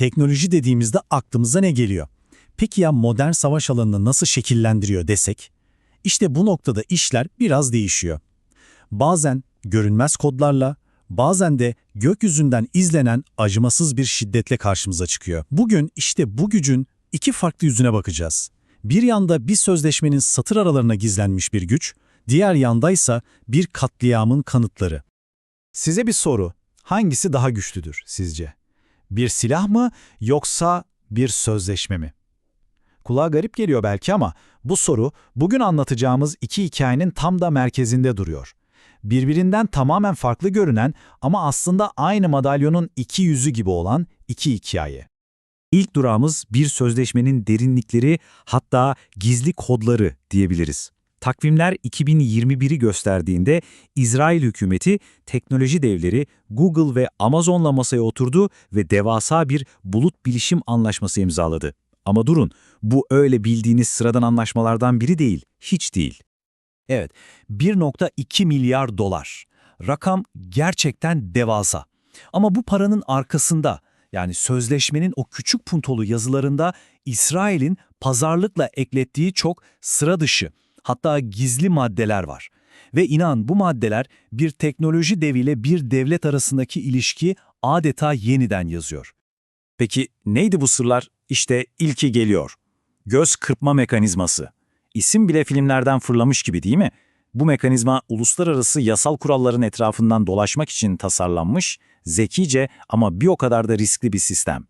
Teknoloji dediğimizde aklımıza ne geliyor? Peki ya modern savaş alanını nasıl şekillendiriyor desek? İşte bu noktada işler biraz değişiyor. Bazen görünmez kodlarla, bazen de gökyüzünden izlenen acımasız bir şiddetle karşımıza çıkıyor. Bugün işte bu gücün iki farklı yüzüne bakacağız. Bir yanda bir sözleşmenin satır aralarına gizlenmiş bir güç, diğer yandaysa bir katliamın kanıtları. Size bir soru. Hangisi daha güçlüdür sizce? Bir silah mı yoksa bir sözleşme mi? Kulağa garip geliyor belki ama bu soru bugün anlatacağımız iki hikayenin tam da merkezinde duruyor. Birbirinden tamamen farklı görünen ama aslında aynı madalyonun iki yüzü gibi olan iki hikaye. İlk durağımız bir sözleşmenin derinlikleri hatta gizli kodları diyebiliriz. Takvimler 2021'i gösterdiğinde İsrail hükümeti teknoloji devleri Google ve Amazon'la masaya oturdu ve devasa bir bulut bilişim anlaşması imzaladı. Ama durun, bu öyle bildiğiniz sıradan anlaşmalardan biri değil, hiç değil. Evet, 1.2 milyar dolar. Rakam gerçekten devasa. Ama bu paranın arkasında, yani sözleşmenin o küçük puntolu yazılarında İsrail'in pazarlıkla eklettiği çok sıra dışı, hatta gizli maddeler var. Ve inan bu maddeler bir teknoloji deviyle bir devlet arasındaki ilişki adeta yeniden yazıyor. Peki neydi bu sırlar? İşte ilki geliyor. Göz kırpma mekanizması. İsim bile filmlerden fırlamış gibi değil mi? Bu mekanizma uluslararası yasal kuralların etrafından dolaşmak için tasarlanmış, zekice ama bir o kadar da riskli bir sistem.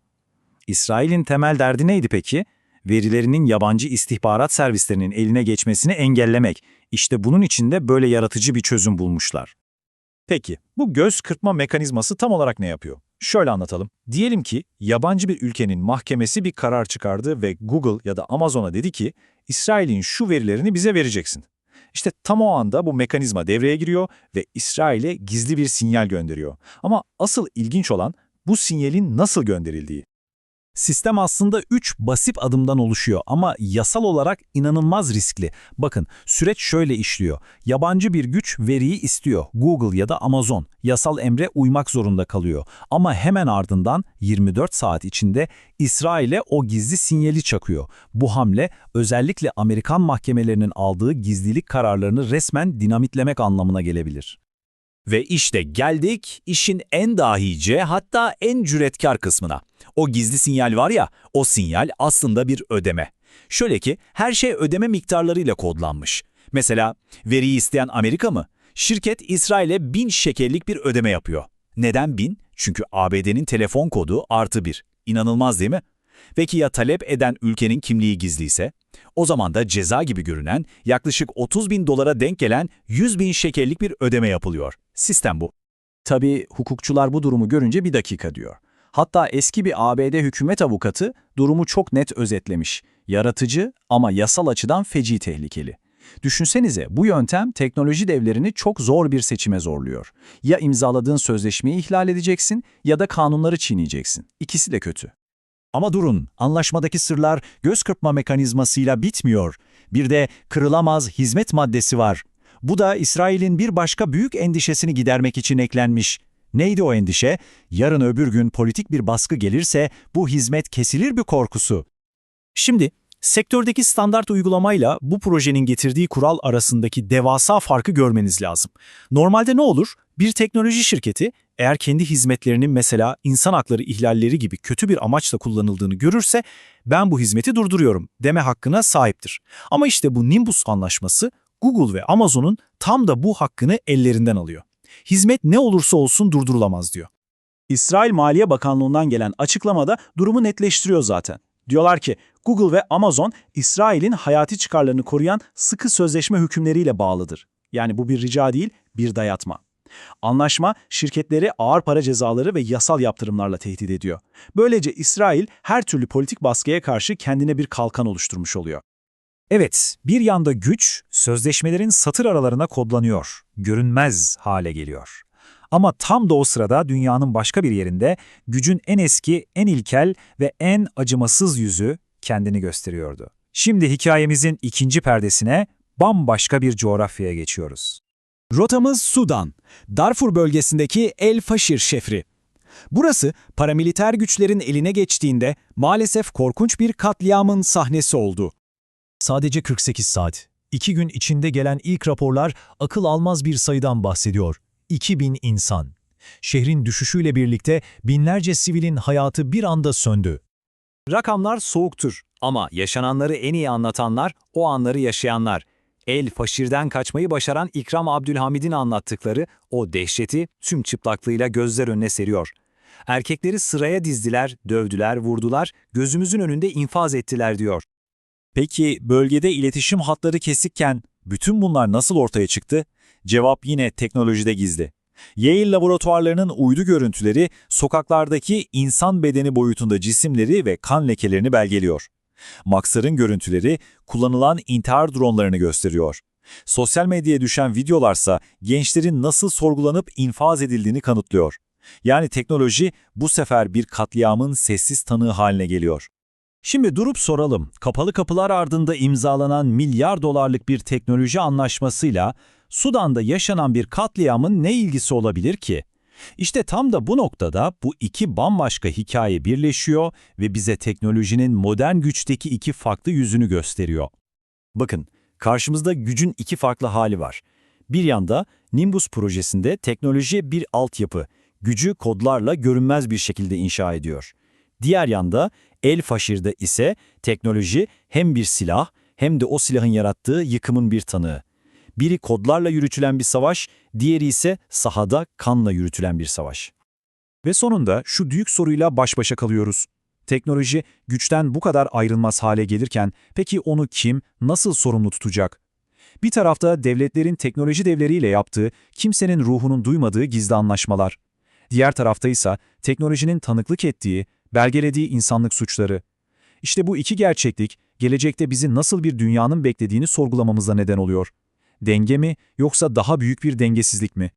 İsrail'in temel derdi neydi peki? Verilerinin yabancı istihbarat servislerinin eline geçmesini engellemek. İşte bunun için de böyle yaratıcı bir çözüm bulmuşlar. Peki, bu göz kırpma mekanizması tam olarak ne yapıyor? Şöyle anlatalım. Diyelim ki yabancı bir ülkenin mahkemesi bir karar çıkardı ve Google ya da Amazon'a dedi ki İsrail'in şu verilerini bize vereceksin. İşte tam o anda bu mekanizma devreye giriyor ve İsrail'e gizli bir sinyal gönderiyor. Ama asıl ilginç olan bu sinyalin nasıl gönderildiği. Sistem aslında 3 basit adımdan oluşuyor ama yasal olarak inanılmaz riskli. Bakın süreç şöyle işliyor. Yabancı bir güç veriyi istiyor. Google ya da Amazon yasal emre uymak zorunda kalıyor. Ama hemen ardından 24 saat içinde İsrail'e o gizli sinyali çakıyor. Bu hamle özellikle Amerikan mahkemelerinin aldığı gizlilik kararlarını resmen dinamitlemek anlamına gelebilir. Ve işte geldik işin en dahice hatta en cüretkar kısmına. O gizli sinyal var ya, o sinyal aslında bir ödeme. Şöyle ki her şey ödeme miktarlarıyla kodlanmış. Mesela veriyi isteyen Amerika mı? Şirket İsrail'e bin şekerlik bir ödeme yapıyor. Neden bin? Çünkü ABD'nin telefon kodu artı bir. İnanılmaz değil mi? Peki ya talep eden ülkenin kimliği gizliyse? O zaman da ceza gibi görünen yaklaşık 30 bin dolara denk gelen 100 bin şekerlik bir ödeme yapılıyor. Sistem bu. Tabii hukukçular bu durumu görünce bir dakika diyor. Hatta eski bir ABD hükümet avukatı durumu çok net özetlemiş. Yaratıcı ama yasal açıdan feci tehlikeli. Düşünsenize bu yöntem teknoloji devlerini çok zor bir seçime zorluyor. Ya imzaladığın sözleşmeyi ihlal edeceksin ya da kanunları çiğneyeceksin. İkisi de kötü. Ama durun, anlaşmadaki sırlar göz kırpma mekanizmasıyla bitmiyor. Bir de kırılamaz hizmet maddesi var. Bu da İsrail'in bir başka büyük endişesini gidermek için eklenmiş. Neydi o endişe? Yarın öbür gün politik bir baskı gelirse bu hizmet kesilir bir korkusu. Şimdi sektördeki standart uygulamayla bu projenin getirdiği kural arasındaki devasa farkı görmeniz lazım. Normalde ne olur? Bir teknoloji şirketi eğer kendi hizmetlerinin mesela insan hakları ihlalleri gibi kötü bir amaçla kullanıldığını görürse ben bu hizmeti durduruyorum deme hakkına sahiptir. Ama işte bu Nimbus anlaşması Google ve Amazon'un tam da bu hakkını ellerinden alıyor. Hizmet ne olursa olsun durdurulamaz diyor. İsrail Maliye Bakanlığı'ndan gelen açıklamada durumu netleştiriyor zaten. Diyorlar ki Google ve Amazon İsrail'in hayati çıkarlarını koruyan sıkı sözleşme hükümleriyle bağlıdır. Yani bu bir rica değil, bir dayatma. Anlaşma şirketleri ağır para cezaları ve yasal yaptırımlarla tehdit ediyor. Böylece İsrail her türlü politik baskıya karşı kendine bir kalkan oluşturmuş oluyor. Evet, bir yanda güç, sözleşmelerin satır aralarına kodlanıyor, görünmez hale geliyor. Ama tam da o sırada dünyanın başka bir yerinde gücün en eski, en ilkel ve en acımasız yüzü kendini gösteriyordu. Şimdi hikayemizin ikinci perdesine bambaşka bir coğrafyaya geçiyoruz. Rotamız Sudan, Darfur bölgesindeki El Faşir şefri. Burası paramiliter güçlerin eline geçtiğinde maalesef korkunç bir katliamın sahnesi oldu. Sadece 48 saat. İki gün içinde gelen ilk raporlar akıl almaz bir sayıdan bahsediyor. 2000 insan. Şehrin düşüşüyle birlikte binlerce sivilin hayatı bir anda söndü. Rakamlar soğuktur ama yaşananları en iyi anlatanlar o anları yaşayanlar. El faşirden kaçmayı başaran İkram Abdülhamid'in anlattıkları o dehşeti tüm çıplaklığıyla gözler önüne seriyor. Erkekleri sıraya dizdiler, dövdüler, vurdular, gözümüzün önünde infaz ettiler diyor. Peki bölgede iletişim hatları kesikken bütün bunlar nasıl ortaya çıktı? Cevap yine teknolojide gizli. Yale laboratuvarlarının uydu görüntüleri sokaklardaki insan bedeni boyutunda cisimleri ve kan lekelerini belgeliyor. Maxar'ın görüntüleri kullanılan intihar dronlarını gösteriyor. Sosyal medyaya düşen videolarsa gençlerin nasıl sorgulanıp infaz edildiğini kanıtlıyor. Yani teknoloji bu sefer bir katliamın sessiz tanığı haline geliyor. Şimdi durup soralım. Kapalı kapılar ardında imzalanan milyar dolarlık bir teknoloji anlaşmasıyla Sudan'da yaşanan bir katliamın ne ilgisi olabilir ki? İşte tam da bu noktada bu iki bambaşka hikaye birleşiyor ve bize teknolojinin modern güçteki iki farklı yüzünü gösteriyor. Bakın, karşımızda gücün iki farklı hali var. Bir yanda Nimbus projesinde teknoloji bir altyapı, gücü kodlarla görünmez bir şekilde inşa ediyor. Diğer yanda El Faşir'de ise teknoloji hem bir silah hem de o silahın yarattığı yıkımın bir tanığı. Biri kodlarla yürütülen bir savaş, diğeri ise sahada kanla yürütülen bir savaş. Ve sonunda şu büyük soruyla baş başa kalıyoruz. Teknoloji güçten bu kadar ayrılmaz hale gelirken peki onu kim, nasıl sorumlu tutacak? Bir tarafta devletlerin teknoloji devleriyle yaptığı, kimsenin ruhunun duymadığı gizli anlaşmalar. Diğer tarafta ise teknolojinin tanıklık ettiği, belgelediği insanlık suçları. İşte bu iki gerçeklik, gelecekte bizi nasıl bir dünyanın beklediğini sorgulamamıza neden oluyor. Denge mi yoksa daha büyük bir dengesizlik mi?